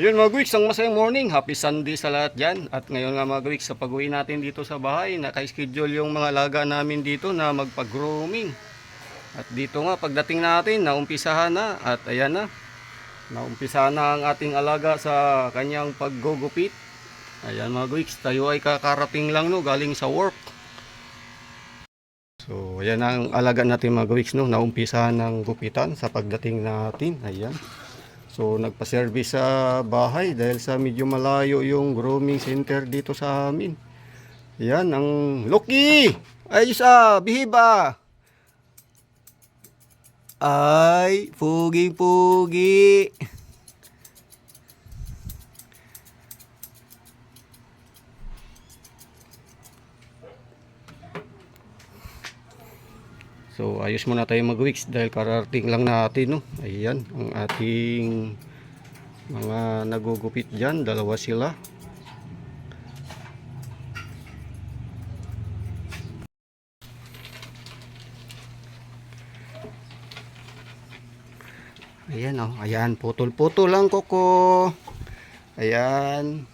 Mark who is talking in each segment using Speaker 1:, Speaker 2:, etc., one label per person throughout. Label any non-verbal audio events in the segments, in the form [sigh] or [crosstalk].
Speaker 1: Ayun mga Gwiks, ang masayang morning. Happy Sunday sa lahat dyan. At ngayon nga mga Gwiks, sa pag-uwi natin dito sa bahay, naka-schedule yung mga alaga namin dito na magpag-grooming. At dito nga, pagdating natin, naumpisahan na. At ayan na, naumpisahan na ang ating alaga sa kanyang paggugupit. Ayan mga Gwiks, tayo ay kakarating lang no, galing sa work. So, ayan ang alaga natin mga Gwiks, no, naumpisahan ng gupitan sa pagdating natin. Ayan. So nagpa-service sa bahay dahil sa medyo malayo yung grooming center dito sa amin. Yan ang Loki. Ayos ah, bihiba. Ay, pugi-pugi. So ayos muna tayo mag-weeks dahil kararating lang natin no. Ayan ang ating mga nagugupit diyan, dalawa sila. Ayan oh, ayan putol-putol lang koko. Ayan.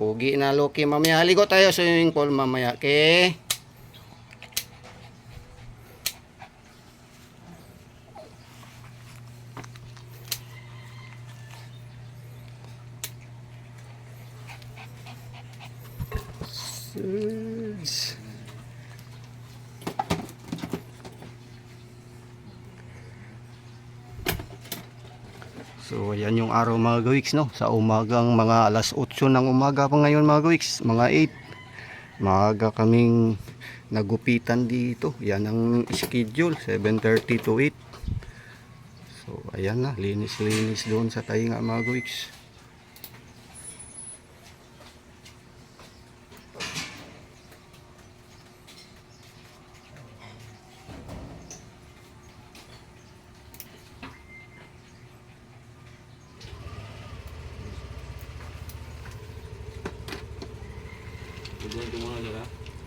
Speaker 1: Pugi na Loki mamaya. Haligo tayo sa swimming pool mamaya. Okay? Suds. So, ayan yung araw mga gawiks, no? Sa umagang mga alas 8 ng umaga pa ngayon mga gawiks, mga 8. Maaga kaming nagupitan dito. Yan ang schedule, 7.30 to 8. So, ayan na, linis-linis doon sa tainga mga gawiks.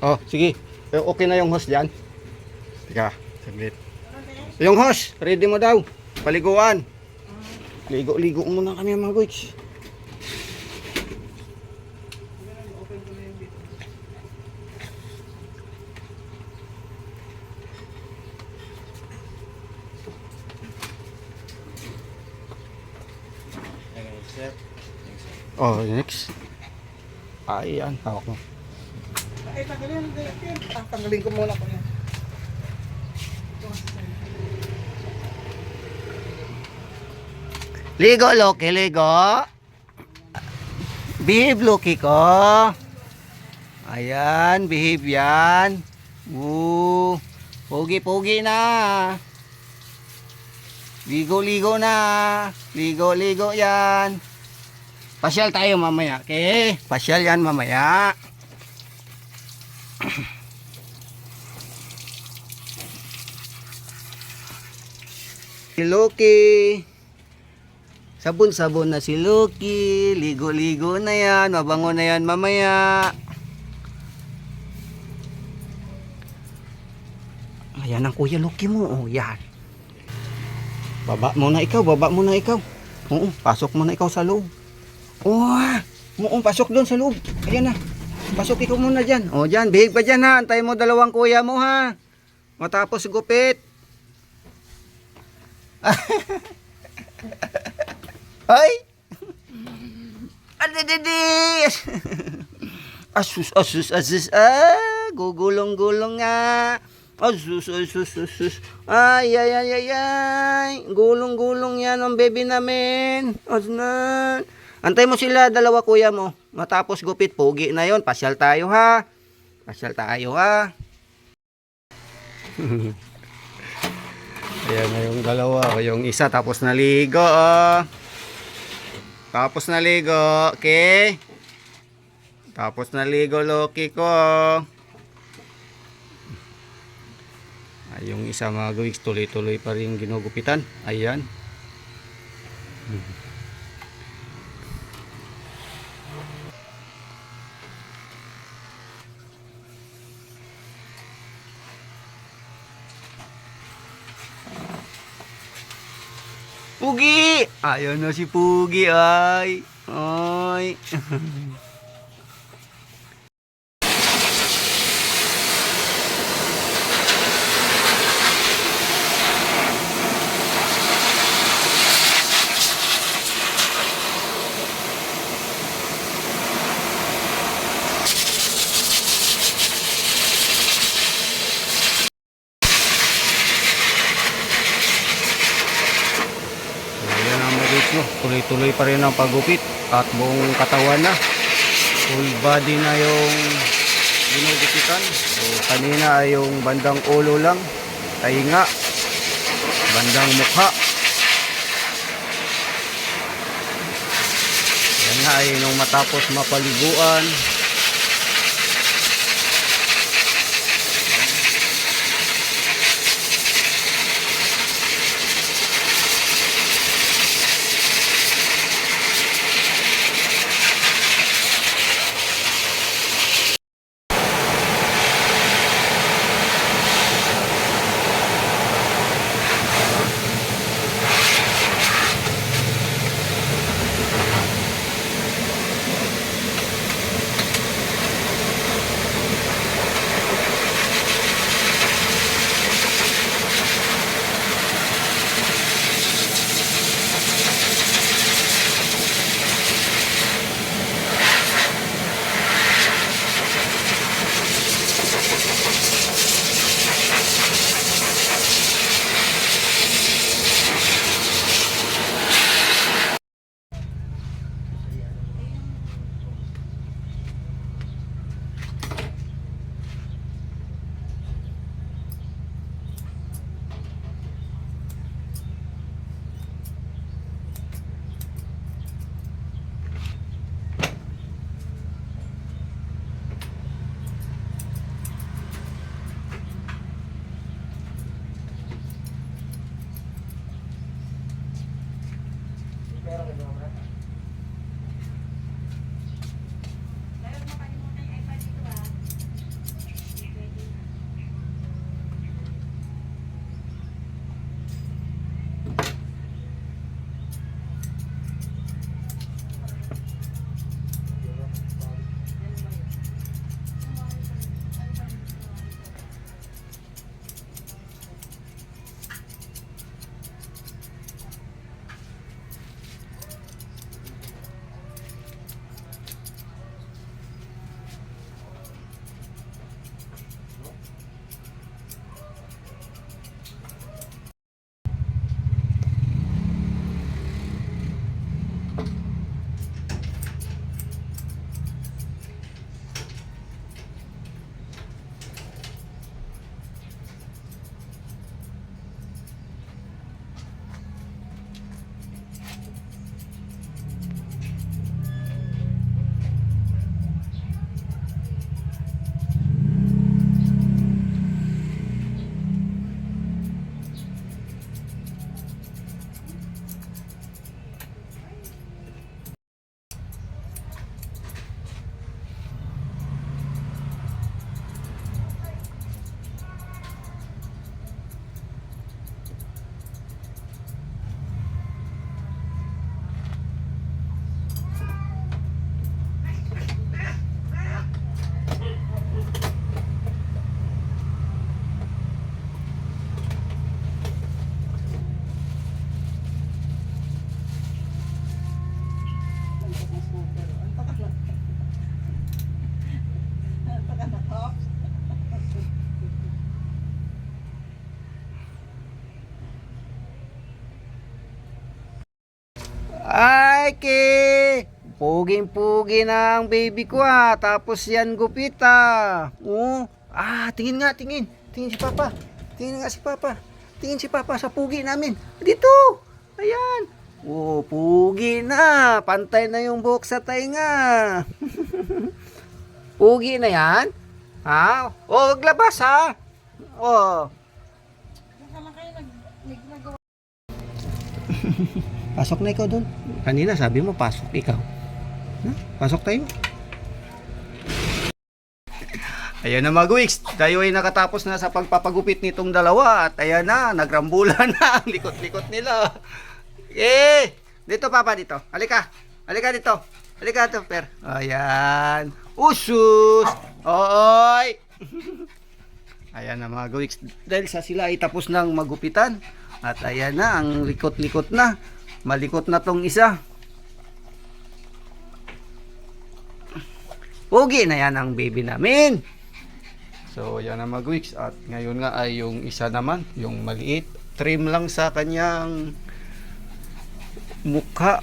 Speaker 1: Oh, sige. Eh, Okay na yung host dyan. Teka, saglit. Yung host, ready mo daw. Paliguan. Ligo-ligo muna kami mga guys. Oh, next. Ayan, hawak mo.
Speaker 2: Ah, tanggalin ko muna ko yan.
Speaker 1: Ligo, Loki, ligo. Behave, Loki ko. Ayan, behave yan. Woo. Pogi-pogi na. Ligo-ligo na. Ligo-ligo yan. Pasyal tayo mamaya, okay? Pasyal yan mamaya. Si Loki. Sabon-sabon na si Loki. Ligo-ligo na yan. Mabango na yan mamaya. Ayan ang kuya Loki mo. Oh, yan. Baba muna ikaw. Baba muna ikaw. Oo, pasok muna ikaw sa loob. Oh, Oo, pasok doon sa loob. Ayan na. Pasok ikaw muna dyan. O, dyan. Behave ka dyan ha. Antay mo dalawang kuya mo ha. Matapos gupit. Ay! Adididi! asus, asus, asus. Ah, gugulong-gulong nga. Asus, asus, asus. Ay, ay, ay, ay, ay. Gulong-gulong yan ang baby namin. As na. Antay mo sila, dalawa kuya mo. Matapos gupit, pogi na yon. Pasyal tayo ha. Pasyal tayo ha. [laughs] Ayan na yung dalawa. O yung isa tapos naligo. Oh. Tapos naligo. Okay. Tapos naligo Loki ko. Ay, yung isa mga gawiks tuloy-tuloy pa rin ginugupitan. Ayan. Pugi! Ayun na si Pugi ay. Ay. [laughs] Ayan ang mag Tuloy-tuloy pa rin ang pagupit at buong katawan na. Full body na yung ginugupitan. So kanina ay yung bandang ulo lang. Tainga. Bandang mukha. Yan nga ay nung matapos mapaliguan. Ke! Puging-pugi na ang baby ko ah. Tapos yan gupita. Oh. Ah, tingin nga, tingin. Tingin si Papa. Tingin nga si Papa. Tingin si Papa sa pugi namin. Dito! Ayan. Oh, pugi na. Pantay na yung buhok sa tainga. [laughs] pugi na yan? Ha? Oh, maglabas ha. Oh. [laughs] Pasok na ikaw doon. Kanina sabi mo pasok ikaw. Ha? Pasok tayo. Ayan na mga Gwiks, tayo ay nakatapos na sa pagpapagupit nitong dalawa at ayan na, nagrambulan [laughs] na ang likot-likot nila. Eh, dito papa dito. Halika. Halika dito. Halika dito, per. Ayan. Usus. Oy. [laughs] ayan na mga gawiks. Dahil sa sila ay tapos ng magupitan. At ayan na, ang likot-likot na. Malikot na tong isa. Pugi na yan ang baby namin.
Speaker 3: So, yan ang mga weeks. At ngayon nga ay yung isa naman, yung maliit. Trim lang sa kanyang mukha